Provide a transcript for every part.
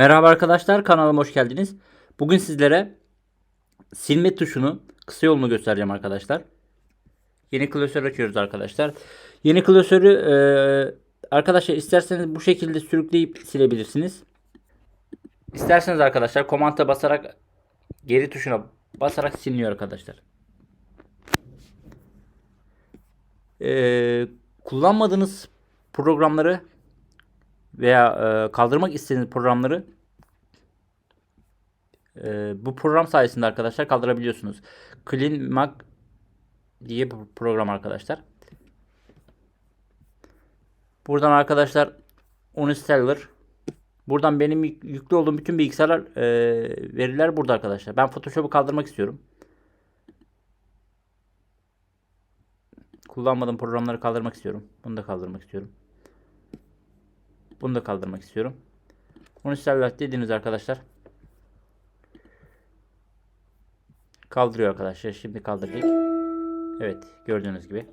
Merhaba arkadaşlar kanalıma hoş geldiniz. Bugün sizlere silme tuşunu kısa yolunu göstereceğim arkadaşlar. Yeni klasör açıyoruz arkadaşlar. Yeni klasörü e, arkadaşlar isterseniz bu şekilde sürükleyip silebilirsiniz. İsterseniz arkadaşlar komanda basarak geri tuşuna basarak siliniyor arkadaşlar. E, kullanmadığınız programları veya e, kaldırmak istediğiniz programları e, bu program sayesinde arkadaşlar kaldırabiliyorsunuz. Clean Mac diye bir program arkadaşlar. Buradan arkadaşlar uninstaller Buradan benim yük- yüklü olduğum bütün bilgisayarlar e, veriler burada arkadaşlar. Ben Photoshop'u kaldırmak istiyorum. Kullanmadığım programları kaldırmak istiyorum. Bunu da kaldırmak istiyorum. Bunu da kaldırmak istiyorum. Onu servet dediğiniz arkadaşlar. Kaldırıyor arkadaşlar. Şimdi kaldırdık. Evet gördüğünüz gibi.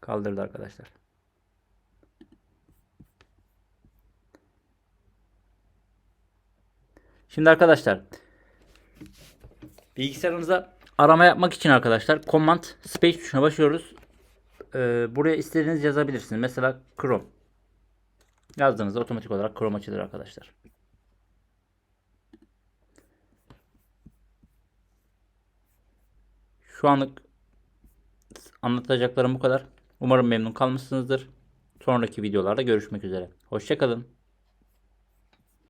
Kaldırdı arkadaşlar. Şimdi arkadaşlar bilgisayarınıza arama yapmak için arkadaşlar Command Space tuşuna basıyoruz. Ee, buraya istediğiniz yazabilirsiniz. Mesela Chrome. Yazdığınızda otomatik olarak Chrome açılır arkadaşlar. Şu anlık anlatacaklarım bu kadar. Umarım memnun kalmışsınızdır. Sonraki videolarda görüşmek üzere. Hoşçakalın.